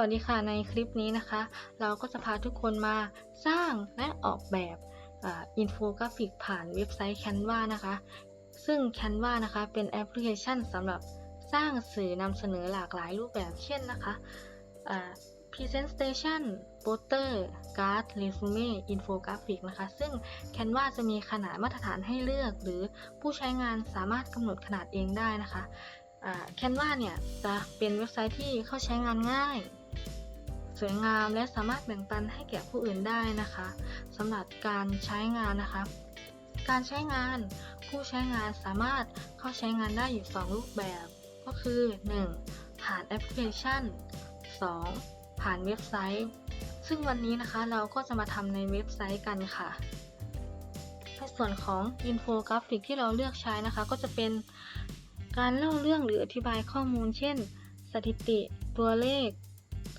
วัสดีค่ะในคลิปนี้นะคะ เราก็จะพาทุกคนมาสร้างและออกแบบอินโฟกราฟิกผ่านเว็บไซต์ Canva นะคะ ซึ่ง Canva นะคะเป็นแอปพลิเคชันสำหรับสร้างสื่อนำเสนอหลากหลายรูปแบบเช่นนะคะอ่า Presentation Poster Card Resume Infographic นะคะ ซึ่ง Canva จะมีขนาดมาตรฐานให้เลือก หรือผู้ใช้งานสามารถกำหนดขนาดเองได้นะคะแคนวาเนี่ยจะเป็นเว็บไซต์ที่เข้าใช้งานง่าย สวยงามและสามารถแบ่งปันให้แก่ผู้อื่นได้นะคะสำหรับการใช้งานนะคะ การใช้งานผู้ใช้งานสามารถเข้าใช้งานได้อยู่ 2 รูปแบบ ก็คือ 1. ผ่านแอปพลิเคชัน 2. ผ่านเว็บไซต์ ซึ่งวันนี้นะคะเราก็จะมาทำในเว็บไซต์กันค่ะในส่วนของอินโฟกราฟิกที่เราเลือกใช้นะคะ ก็จะเป็นการเล่าเรื่องหรืออธิบายข้อมูล เช่น สถิติ ตัวเลข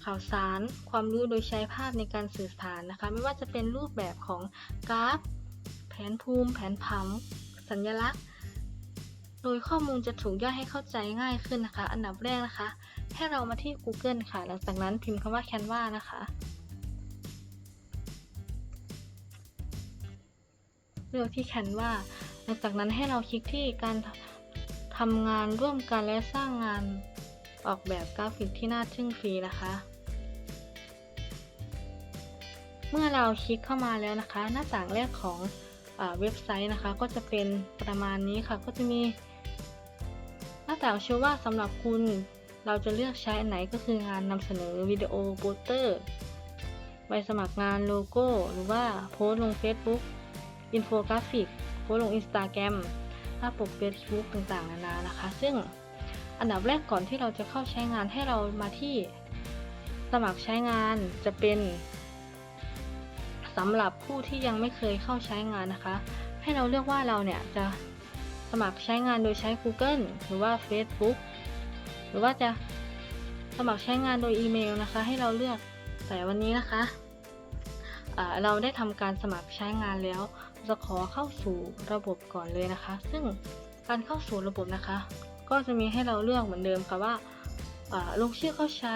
ข่าวสาร ความรู้โดยใช้ภาพในการสื่อสารนะคะ ไม่ว่าจะเป็นรูปแบบของกราฟ แผนภูมิ แผนผัง สัญลักษณ์ โดยข้อมูลจะถูกย่อยให้เข้าใจง่ายขึ้นนะคะ อันดับแรกนะคะ ให้เรามาที่ Google ค่ะ หลังจากนั้นพิมพ์คำว่า Canva นะคะเลือกที่ Canva หลังจากนั้นให้เราคลิกที่การทำงานร่วมกันและสร้างงานออกแบบกราฟิกที่น่าทึ่งฟรีนะคะ เมื่อเราคลิกเข้ามาแล้วนะคะ หน้าต่างแรกของเอเว็บไซต์นะคะ ก็จะเป็นประมาณนี้ค่ะ ก็จะมีหน้าต่างโชว์ว่าสำหรับคุณเราจะเลือกใช้อันไหนก็คืองานนำเสนอวิดีโอโปสเตอร์ใบสมัครงานโลโก้ หรือว่าโพสต์ลง Facebook อินโฟกราฟิกโพสลง Instagram หน้าปก Facebook ต่างๆ นานานะคะ ซึ่งอันดับแรกก่อนที่เราจะเข้าใช้งานให้เรามาที่สมัครใช้งานจะเป็น สำหรับผู้ที่ยังไม่เคยเข้าใช้งานนะคะ ให้เราเลือกว่าเราเนี่ยจะสมัครใช้งานโดยใช้ Google หรือว่า Facebook หรือว่าจะสมัครใช้งานโดยอีเมลนะคะ ให้เราเลือกแต่วันนี้นะคะเราได้ทำการสมัครใช้งานแล้วจะขอเข้าสู่ระบบก่อนเลยนะคะ ซึ่งการเข้าสู่ระบบนะคะ ก็จะมีให้เราเลือกเหมือนเดิมค่ะว่าลงชื่อเข้าใช้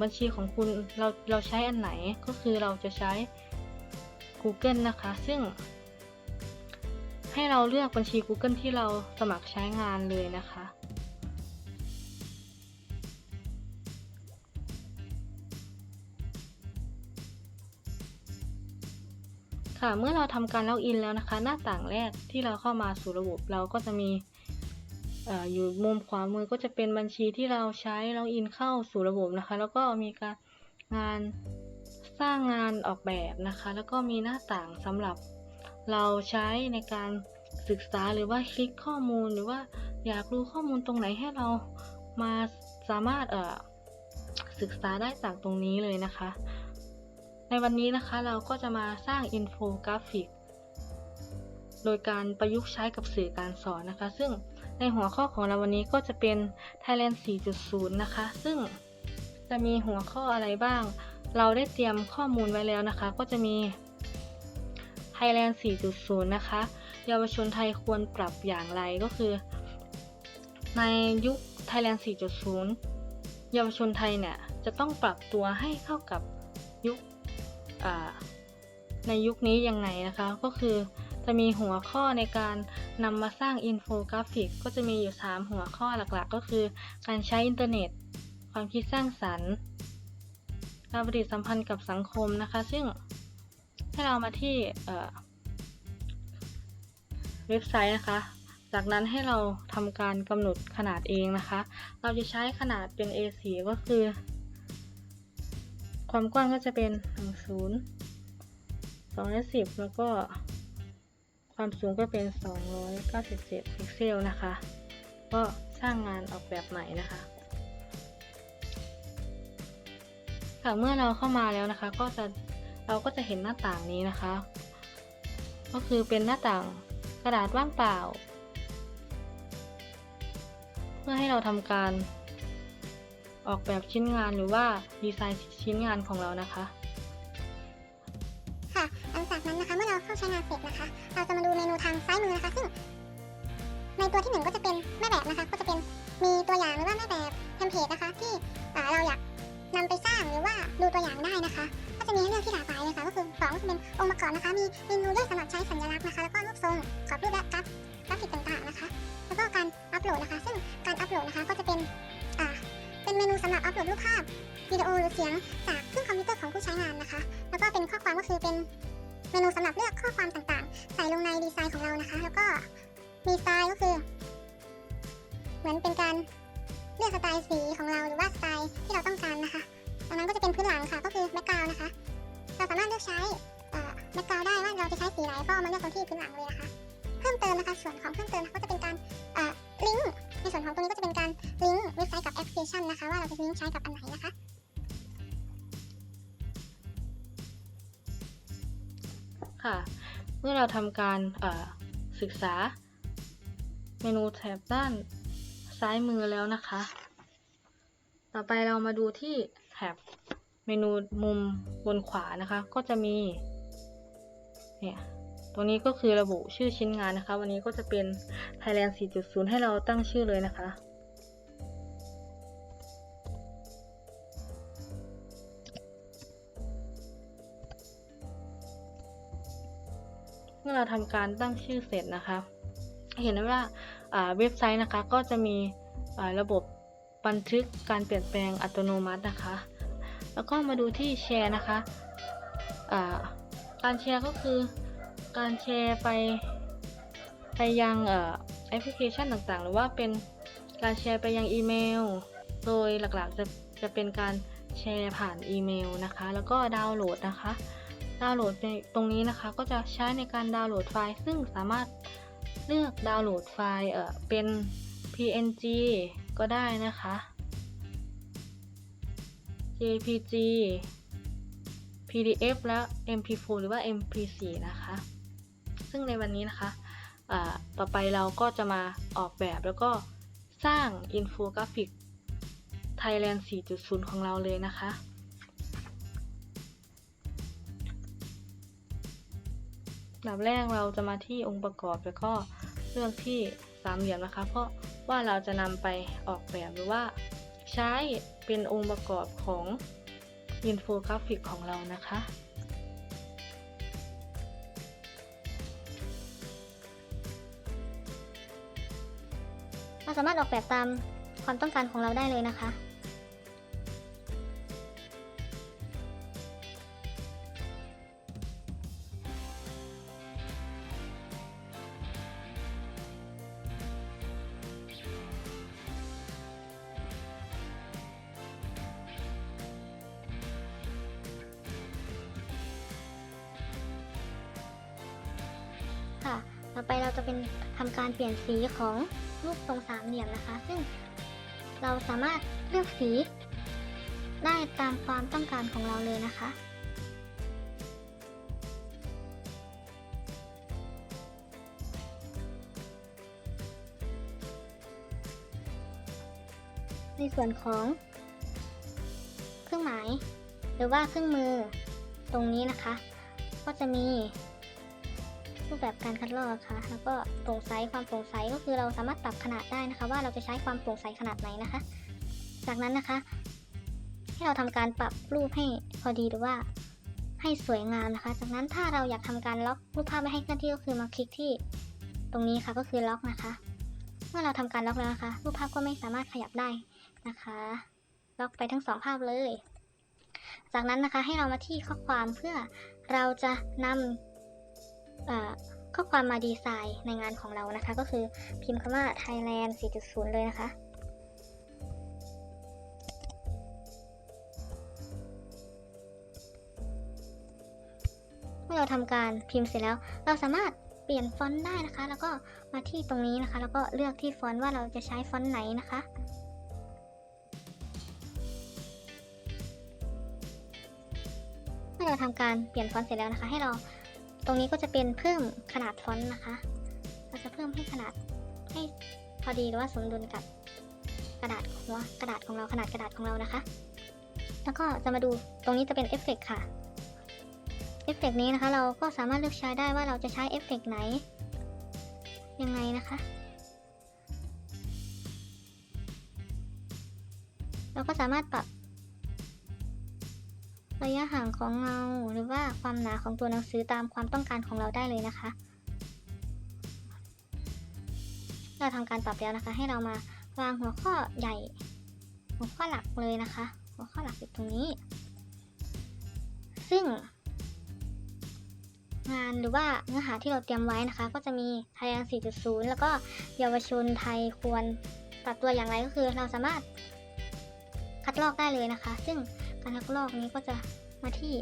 บัญชีของคุณเราเราใช้อันไหนก็คือเราจะใช้ Google นะคะ ซึ่ง ให้เราเลือกบัญชี Google ที่เราสมัครใช้งานเลยนะคะ ค่ะ เมื่อเราทำการล็อกอินแล้วนะคะ หน้าต่างแรกที่เราเข้ามาสู่ระบบเราก็จะมีออยู่มุมขวามือก็จะเป็นบัญชีที่เราใช้ล็อกอินเข้าสู่ระบบนะคะ แล้วก็มีการงาน สร้างงานออกแบบนะคะ แล้วก็มีหน้าต่างสำหรับเราใช้ในการศึกษาหรือว่าคลิกข้อมูลหรือว่าอยากรู้ข้อมูลตรงไหนให้เรามาสามารถเออศึกษาได้จากตรงนี้เลยนะคะ ในวันนี้นะคะเราก็จะมาสร้างอินโฟกราฟิก โดยการประยุกต์ใช้กับสื่อการสอนนะคะ ซึ่งในหัวข้อของเราวันนี้ก็จะเป็น Thailand 4.0 นะคะ ซึ่ง จะมีหัวข้ออะไรบ้าง เราได้เตรียมข้อมูลไว้แล้วนะคะ ก็จะมี Thailand 4.0 นะคะ เยาวชนไทยควรปรับอย่างไรก็คือ ในยุค Thailand 4.0 เยาวชนไทยเนี่ยจะต้องปรับตัวให้เข้ากับยุคในยุคนี้ยังไงนะคะ ก็คือจะมีหัวข้อในการนำมาสร้างอินโฟกราฟิก ก็จะมีอยู่ 3 หัวข้อหลักๆ ก็คือการใช้อินเทอร์เน็ต ความคิดสร้างสรรค์ การปฏิสัมพันธ์กับสังคมนะคะ ซึ่งให้เรามาที่เว็บไซต์นะคะ จากนั้นให้เราทำการกำหนดขนาดเองนะคะ เราจะใช้ขนาดเป็น A4 ก็คือ ความกว้างก็จะเป็น10 210 แล้วก็ความสูงก็เป็น 297 พิกเซลนะคะ ก็สร้างงานออกแบบใหม่นะคะ ค่ะเมื่อเราเข้ามาแล้วนะคะ ก็จะเราก็จะเห็นหน้าต่างนี้นะคะ ก็คือเป็นหน้าต่างกระดาษว่างเปล่า เพื่อให้เราทำการออกแบบชิ้นงานหรือว่าดีไซน์ชิ้นงานของเรานะคะ ค่ะ หลังจากนั้นนะคะเมื่อเราเข้าใช้งานเสร็จนะคะ เราจะมาดูเมนูทางซ้ายมือนะคะ ซึ่ง ในตัวที่หนึ่งก็จะเป็นแม่แบบนะคะ ก็จะเป็นมีตัวอย่างหรือว่าแม่แบบเทมเพลตนะคะ ที่เราอยาก นำไปสร้างหรือว่าดูตัวอย่างได้นะคะ ก็จะมีให้เลือกที่หลากหลายเลยค่ะก็คือสองก็คือเป็นองค์ประกอบนะคะ มีเมนูย่อยสำหรับใช้สัญลักษณ์นะคะ แล้วก็รูปทรงกรอบรูปและกราฟกราฟิกต่างๆนะคะ แล้วก็การอัปโหลดนะคะ ซึ่งการอัปโหลดนะคะก็จะเป็นอ่าเป็นเมนูสำหรับอัปโหลดรูปภาพวิดีโอหรือเสียงจากเครื่องคอมพิวเตอร์ของผู้ใช้งานนะคะ แล้วก็เป็นข้อความก็คือเป็นเมนูสำหรับเลือกข้อความต่างๆ ใส่ลงในดีไซน์ของเรานะคะ แล้วก็มีสไตล์ก็คือ เหมือนเป็นการ เลือกสไตล์สีของเราหรือว่าสไตล์ที่เราต้องการนะคะดังนั้นก็จะเป็นพื้นหลังค่ะก็คือแบ็กกราวนะคะ เราสามารถเลือกใช้แบ็กกราวได้ว่าเราจะใช้สีไหนก็มาเลือกตรงที่พื้นหลังเลยนะคะเพิ่มเติมนะคะส่วนของเพิ่มเติมก็จะเป็นการลิงก์ในส่วนของตรงนี้ก็จะเป็นการลิงก์เว็บไซต์กับแอปพลิเคชันนะคะว่าเราจะลิงก์ใช้กับอันไหนนะคะค่ะเมื่อเราทำการศึกษาเมนูแถบด้าน ซ้ายมือแล้วนะคะ ต่อไปเรามาดูที่แถบเมนูมุมบนขวานะคะ ก็จะมี เนี่ย ตรงนี้ก็คือระบุชื่อชิ้นงานนะคะ วันนี้ก็จะเป็น Thailand 4.0 ให้เราตั้งชื่อเลยนะคะ เมื่อเราทำการตั้งชื่อเสร็จนะคะ เห็นได้ว่าเว็บไซต์นะคะก็จะมีระบบบันทึกการเปลี่ยนแปลงอัตโนมัตินะคะ แล้วก็มาดูที่แชร์นะคะการแชร์ก็คือการแชร์ไปไปยังอแอปพลิเคชันต่างๆ หรือว่าเป็นการแชร์ไปยังอีเมล โดยหลักๆจะจะเป็นการแชร์ผ่านอีเมลนะคะ แล้วก็ดาวน์โหลดนะคะ ดาวน์โหลดในตรงนี้นะคะ ก็จะใช้ในการดาวน์โหลดไฟล์ ซึ่งสามารถ เลือกดาวน์โหลดไฟล์เอ่อเป็น PNG ก็ได้นะคะ JPG PDF และ MP4 หรือว่า MP4 นะคะ ซึ่งในวันนี้นะคะต่อไปเราก็จะมาออกแบบแล้วก็สร้างอินโฟกราฟิก Thailand 4.0 ของเราเลยนะคะ ดับแรกเราจะมาที่องค์ประกอบแล้วก็เลือกที่สามเหลี่ยมนะคะ เพราะว่าเราจะนำไปออกแบบหรือว่าใช้เป็นองค์ประกอบของอินโฟกราฟิกของเรานะคะ เราสามารถออกแบบตามความต้องการของเราได้เลยนะคะ ต่อไปเราจะเป็นทำการเปลี่ยนสีของรูปทรงสามเหลี่ยมนะคะ ซึ่งเราสามารถเลือกสีได้ตามความต้องการของเราเลยนะคะ ในส่วนของ เครื่องหมาย หรือว่าเครื่องมือตรงนี้นะคะ ก็จะมี รูปแบบการคัดลอกนะคะแล้วก็โปร่งใสความโปร่งใสก็คือเราสามารถปรับขนาดได้นะคะ ว่าเราจะใช้ความโปร่งใสขนาดไหนนะคะ จากนั้นนะคะ ให้เราทำการปรับรูปให้พอดีหรือว่าให้สวยงามนะคะ จากนั้นถ้าเราอยากทำการล็อกรูปภาพไม่ให้เคลื่อนที่ก็คือมาคลิกที่ตรงนี้ค่ะก็คือล็อกนะคะ เมื่อเราทำการล็อกแล้วนะคะ รูปภาพก็ไม่สามารถขยับได้นะคะ ล็อกไปทั้งสองภาพเลย จากนั้นนะคะให้เรามาที่ข้อความเพื่อเราจะนำเอ่อ ข้อความมาดีไซน์ในงานของเรานะคะ ก็คือพิมพ์คำว่า Thailand 4.0 เลยนะคะเมื่อเราทำการพิมพ์เสร็จแล้ว เราสามารถเปลี่ยนฟอนต์ได้นะคะ แล้วก็มาที่ตรงนี้นะคะ แล้วก็เลือกที่ฟอนต์ว่าเราจะใช้ฟอนต์ไหนนะคะเมื่อเราทำการเปลี่ยนฟอนต์เสร็จแล้วนะคะ ให้เรา ตรงนี้ก็จะเป็นเพิ่มขนาดฟอนต์นะคะ เราจะเพิ่มให้ขนาดให้พอดีหรือว่าสมดุลกับกระดาษหัวกระดาษของเราขนาดกระดาษของเรานะคะ แล้วก็จะมาดูตรงนี้จะเป็นเอฟเฟกต์ค่ะเอฟเฟกต์นี้นะคะ เราก็สามารถเลือกใช้ได้ว่าเราจะใช้เอฟเฟกต์ไหน ยังไงนะคะ เราก็สามารถปรับ ระยะห่างของเงาหรือว่าความหนาของตัวหนังสือตามความต้องการของเราได้เลยนะคะ เราทำการปรับแล้วนะคะ ให้เรามาวางหัวข้อใหญ่ หัวข้อหลักเลยนะคะ หัวข้อหลักอยู่ตรงนี้ ซึ่ง งานหรือว่าเนื้อหาที่เราเตรียมไว้นะคะ ก็จะมีไทยอัน4.0 แล้วก็เยาวชนไทยควรปรับตัวอย่างไรก็คือ เราสามารถคัดลอกได้เลยนะคะ ซึ่ง การคัดลอกนี้ก็จะมาที่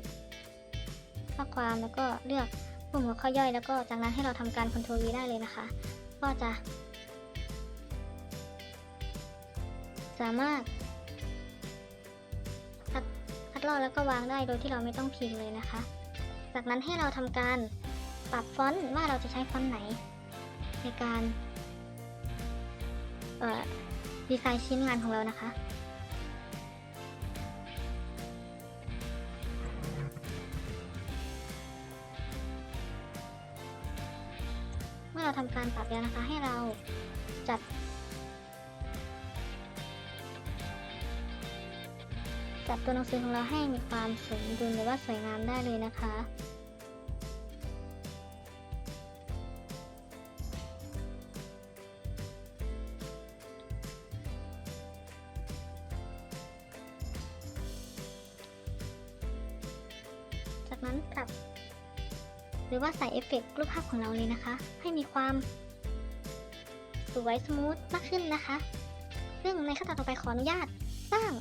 ข้อความแล้วก็เลือกปุ่มหัวข้อย่อย แล้วก็จากนั้นให้เราทำการ Ctrl V ได้เลยนะคะ ก็จะ สามารถคัดคัดลอกแล้วก็วางได้โดยที่เราไม่ต้องพิมพ์เลยนะคะ จากนั้นให้เราทำการปรับฟอนต์ว่าเราจะใช้ฟอนต์ไหน ในการออดีไซน์ชิ้นงานของเรานะคะ ตัวหนังสือของเราให้มีความสมดุลหรือว่าสวยงามได้เลยนะคะ จากนั้นปรับ หรือว่าใส่เอฟเฟกต์รูปภาพของเราเลยนะคะ ให้มีความสวยสมูทมากขึ้นนะคะ ซึ่งในขั้นตอนต่อไปขออนุญาตสร้าง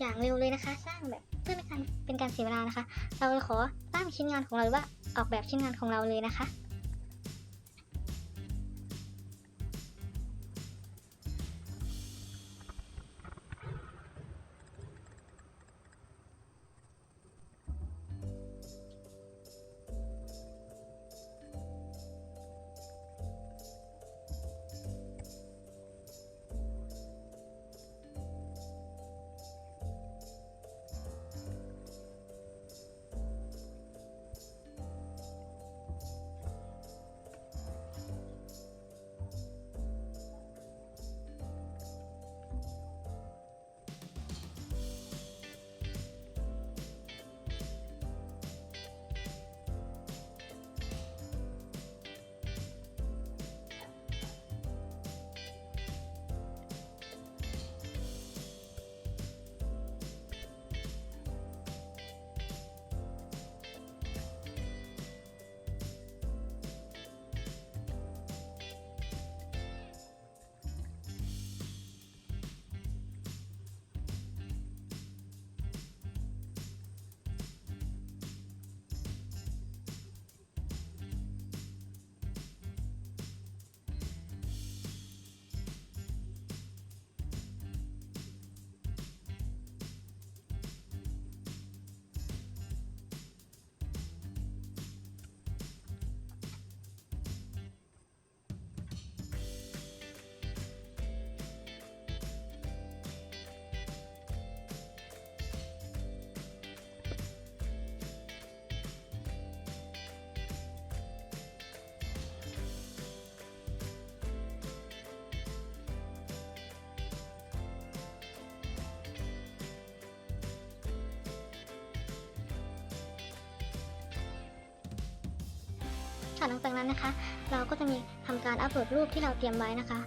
อย่างเร็วเลยนะคะ สร้างแบบเพื่อเป็นการเป็นการเสียเวลานะคะ เราจะขอสร้างชิ้นงานของเราหรือว่าออกแบบชิ้นงานของเราเลยนะคะ ค่ะหลังจากนั้นนะคะ เราก็จะมีทำการอัปโหลดรูปที่เราเตรียมไว้นะคะ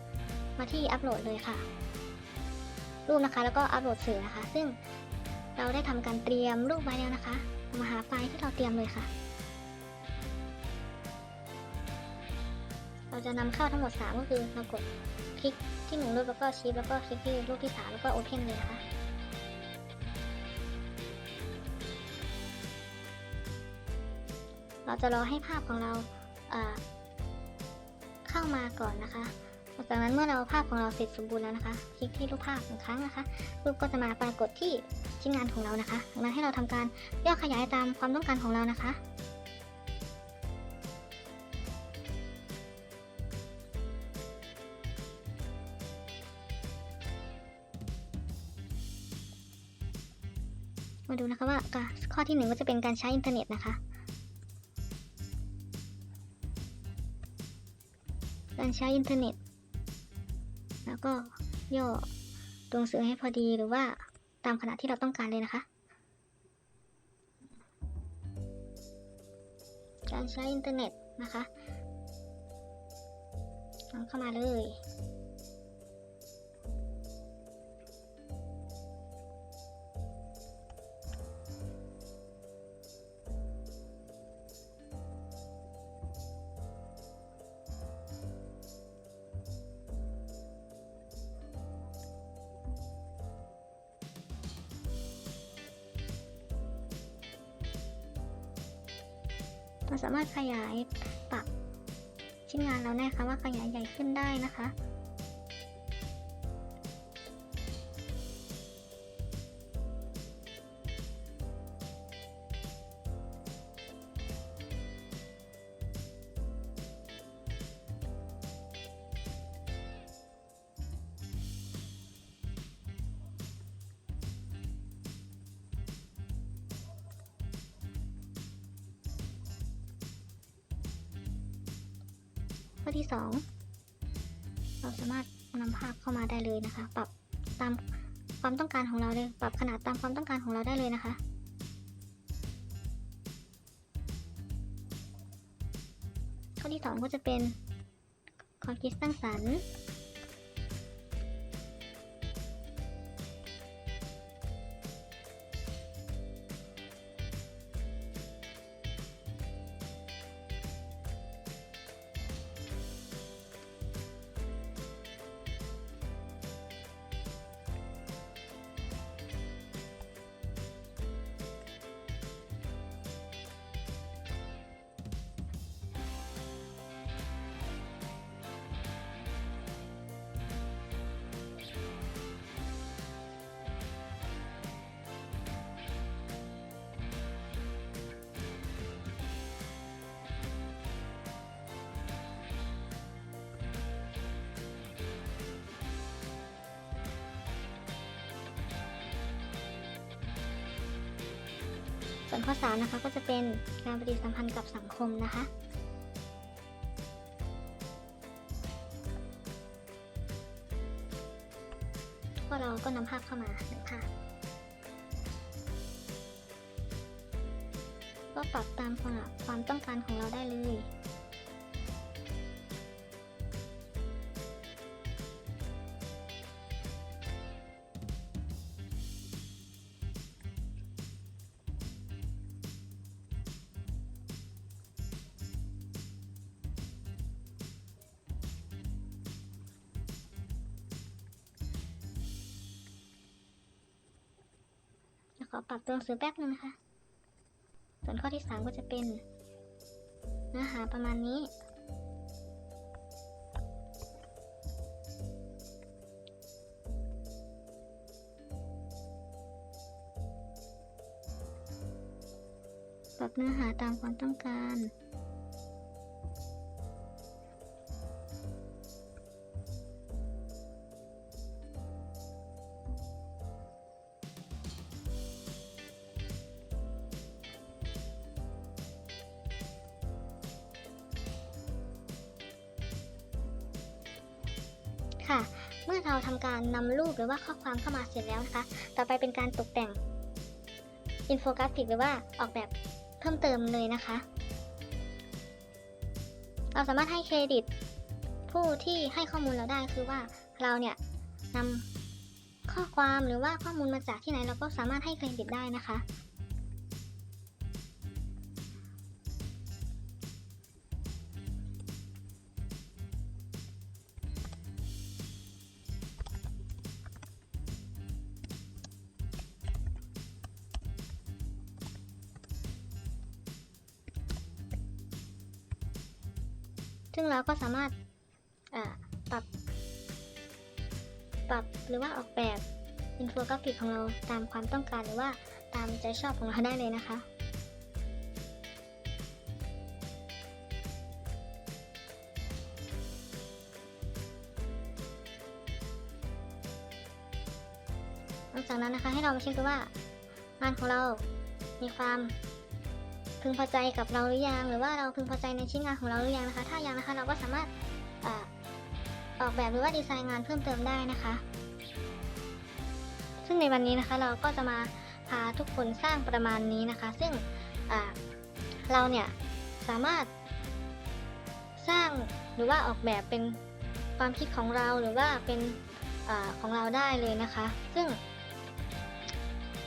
มาที่อัปโหลดเลยค่ะ รูปนะคะ แล้วก็อัปโหลดสื่อนะคะ ซึ่งเราได้ทำการเตรียมรูปไว้แล้วนะคะมาหาไฟล์ที่เราเตรียมเลยค่ะ เราจะนำเข้าทั้งหมด 3 ก็คือเรากดคลิกที่หนึ่งรูปแล้วก็ชีฟแล้วก็คลิกที่รูปที่ 3 แล้วก็โอเพนเลยนะคะเราจะรอให้ภาพของเรา เข้ามาก่อนนะคะจากนั้นเมื่อเราภาพของเราเสร็จสมบูรณ์แล้วนะคะ คลิกที่รูปภาพหนึ่งครั้งนะคะ รูปก็จะมาปรากฏที่ชิ้นงานของเรานะคะจากนั้นให้เราทำการย่อขยายตามความต้องการของเรานะคะมาดูนะคะว่าข้อที่หนึ่งก็จะเป็นการใช้อินเทอร์เน็ตนะคะ การใช้อินเทอร์เน็ต แล้วก็ย่อตัวหนังสือให้พอดีหรือว่าตามขนาดที่เราต้องการเลยนะคะ การใช้อินเทอร์เน็ตนะคะเข้ามาเลย สามารถขยายปรับชิ้นงานเราได้ค่ะว่าขยายใหญ่ขึ้นได้นะคะ ข้อที่ 2 เราสามารถนำภาพเข้ามาได้เลยนะคะ ปรับตามความต้องการของเราเลย ปรับขนาดตามความต้องการของเราได้เลยนะคะ ข้อที่ 2 ก็จะเป็นความคิดสร้างสรรค์ ส่วนข้อ3นะคะก็จะเป็นการปฏิสัมพันธ์กับสังคมนะคะ ก็เราก็นำภาพเข้ามาหนึ่งภาพ อปรับตัวหนังสือแป๊บนึงนะคะ ส่วนข้อที่ 3 ก็จะเป็น เนื้อหาประมาณนี้ ปรับเนื้อหาตามความต้องการ ค่ะ เมื่อเราทำการนำรูปหรือว่าข้อความเข้ามาเสร็จแล้วนะคะ ต่อไปเป็นการตกแต่งอินโฟกราฟิกหรือว่าออกแบบเพิ่มเติมเลยนะคะ เราสามารถให้เครดิต ผู้ที่ให้ข้อมูลเราได้คือว่าเราเนี่ยนำข้อความหรือว่าข้อมูลมาจากที่ไหนเราก็สามารถให้เครดิตได้นะคะ ซึ่งเราก็สามารถปรับปรับหรือว่าออกแบบอินโฟกราฟิกของเราตามความต้องการหรือว่าตามใจชอบของเราได้เลยนะคะ หลังจากนั้นนะคะให้เรามาเช็คดูว่างานของเรามีความ พึงพอใจกับเราหรือยัง หรือว่าเราพึงพอใจในชิ้นงานของเราหรือยังนะคะ ถ้ายังนะคะเราก็สามารถออกแบบหรือว่าดีไซน์งานเพิ่มเติมได้นะคะ ซึ่งในวันนี้นะคะเราก็จะมาพาทุกคนสร้างประมาณนี้นะคะ ซึ่งเราเนี่ยสามารถสร้างหรือว่าออกแบบเป็นความคิดของเราหรือว่าเป็นอของเราได้เลยนะคะ ซึ่ง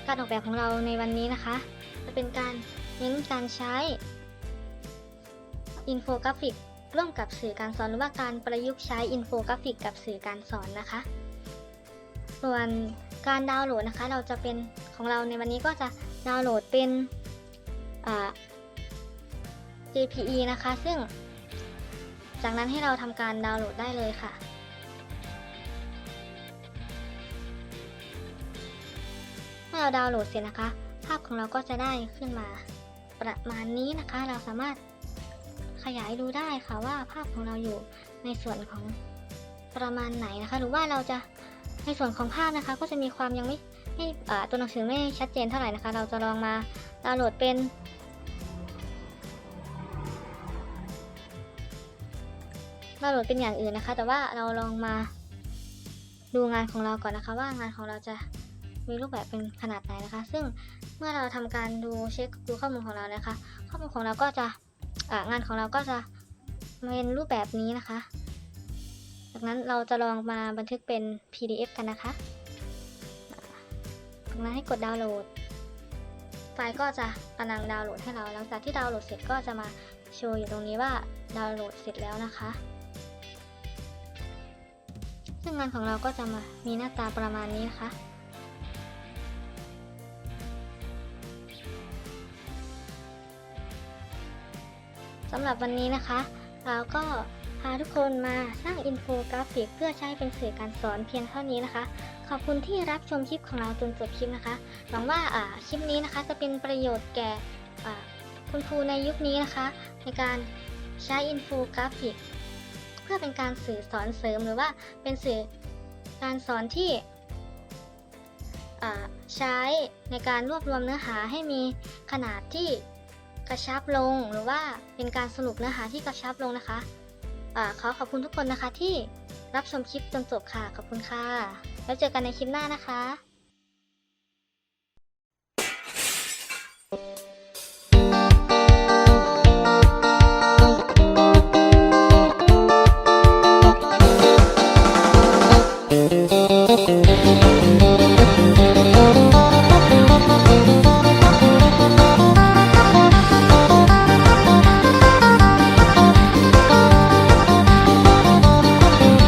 การออกแบบของเราในวันนี้นะคะ จะเป็นการ เน้นการใช้อินโฟกราฟิกร่วมกับสื่อการสอนหรือว่าการประยุกต์ใช้อินโฟกราฟิกกับสื่อการสอนนะคะ ส่วนการดาวน์โหลดนะคะ เราจะเป็นของเราในวันนี้ก็จะดาวน์โหลดเป็นอ่า JPE นะคะ ซึ่ง จากนั้นให้เราทำการดาวน์โหลดได้เลยค่ะเมื่อเราดาวน์โหลดเสร็จนะคะ ภาพของเราก็จะได้ขึ้นมา ประมาณนี้นะคะ เราสามารถขยายดูได้ค่ะว่าภาพของเราอยู่ในส่วนของประมาณไหนนะคะ หรือว่าเราจะในส่วนของภาพนะคะ ก็จะมีความยังไม่ไม่ตัวหนังสือไม่ชัดเจนเท่าไหร่นะคะ เราจะลองมาดาวน์โหลดเป็นดาวน์โหลดเป็นอย่างอื่นนะคะ แต่ว่าเราลองมาดูงานของเราก่อนนะคะ ว่างานของเราจะ มีรูปแบบเป็นขนาดไหนนะคะ ซึ่งเมื่อเราทำการดูเช็คดูข้อมูลของเรานะคะ ข้อมูลของเราก็จะงานของเราก็จะเป็นรูปแบบนี้นะคะ จากนั้นเราจะลองมาบันทึกเป็น PDF กันนะคะ จากนั้นให้กดดาวน์โหลด ไฟล์ก็จะกำลังดาวน์โหลดให้เรา หลังจากที่ดาวน์โหลดเสร็จก็จะมาโชว์อยู่ตรงนี้ว่าดาวน์โหลดเสร็จแล้วนะคะ ซึ่งงานของเราก็จะมามีหน้าตาประมาณนี้นะคะำหรับวันนี้นะคะ เราก็พาทุกคนมาสร้างอินโฟกราฟิกเพื่อใช้เป็นสื่อการสอนเพียงเท่านี้นะคะ ขอบคุณที่รับชมคลิปของเราจนจบคลิปนะคะ หวังว่าคลิปนี้นะคะจะเป็นประโยชน์แก่คุณครูในยุคนี้นะคะ ในการใช้อินโฟกราฟิกเพื่อเป็นการสื่อสอนเสริมหรือว่าเป็นสื่อการสอนที่ใช้ในการรวบรวมเนื้อหาให้มีขนาดที่ กระชับลงหรือว่าเป็นการสรุปเนื้อหาที่กระชับลงนะคะอาขอขอบคุณทุกคนนะคะที่รับชมคลิปจนจบค่ะ ขอบคุณค่ะ แล้วเจอกันในคลิปหน้านะคะ